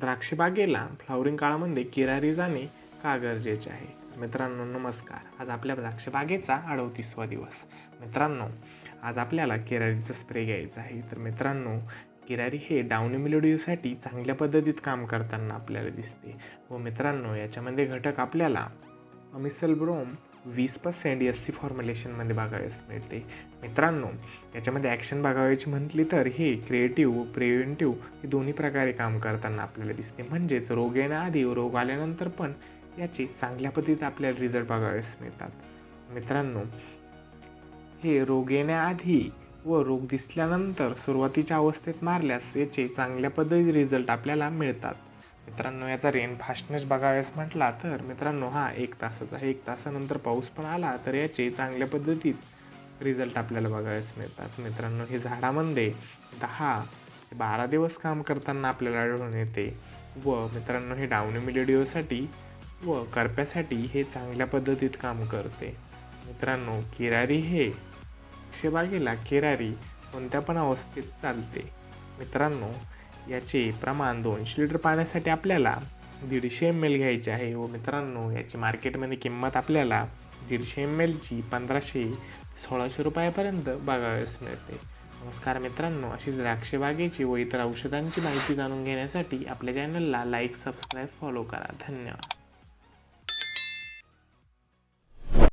द्राक्षबागेला फ्लॉवरिंग काळामध्ये किरारी जाणे का गरजेचे आहे? मित्रांनो नमस्कार. आज आपल्या द्राक्षबागेचा अडवतीसवा दिवस. मित्रांनो आज आपल्याला किरारीचा स्प्रे घ्यायचा आहे. तर मित्रांनो किरारी हे डाउनी मिलोडीसाठी चांगल्या पद्धतीत काम करताना आपल्याला दिसते. व मित्रांनो याच्यामध्ये घटक आपल्याला अमिसल ब्रोम वीस पर्सेंट एस सी फॉर्म्युलेशनमध्ये बघावयास मिळते. मित्रांनो याच्यामध्ये ॲक्शन बघावायची म्हटली तर हे क्रिएटिव्ह प्रिव्हेंटिव्ह हे दोन्ही प्रकारे काम करताना आपल्याला दिसते. म्हणजेच रोग येण्याआधी व रोग आल्यानंतर पण याचे चांगल्या पद्धतीत आपल्याला रिझल्ट बघावयास मिळतात. मित्रांनो हे रोग येण्याआधी व रोग दिसल्यानंतर सुरुवातीच्या अवस्थेत मारल्यास याचे चांगल्या पद्धतीत रिझल्ट आपल्याला मिळतात. मित्रांनो याचा रेन फास्टनेस बघावयास म्हटला तर मित्रांनो हा एक तासाचा आहे एक तासानंतर पाऊस पण आला तर याचे चांगल्या पद्धतीत रिझल्ट आपल्याला बघावेस मिळतात. मित्रांनो हे झाडामध्ये दहा ते बारा दिवस काम करताना आपल्याला आढळून येते व मित्रांनो हे डाऊन मिलेडिओसाठी व करप्यासाठी हे चांगल्या पद्धतीत काम करते. मित्रांनो किरारी हे द्राक्षबागेला केरारी कोणत्या पण अवस्थेत चालते. मित्रांनो याचे प्रमाण दोनशे लिटर पाण्यासाठी आपल्याला दीडशे एम एल घ्यायचे आहे. व मित्रांनो याची मार्केटमध्ये किंमत आपल्याला दीडशे एम एलची पंधराशे सोळाशे रुपयापर्यंत बघावयास मिळते. नमस्कार मित्रांनो अशीच द्राक्षबागेची व इतर औषधांची माहिती जाणून घेण्यासाठी आपल्या चॅनलला लाईक सबस्क्राईब फॉलो करा. धन्यवाद.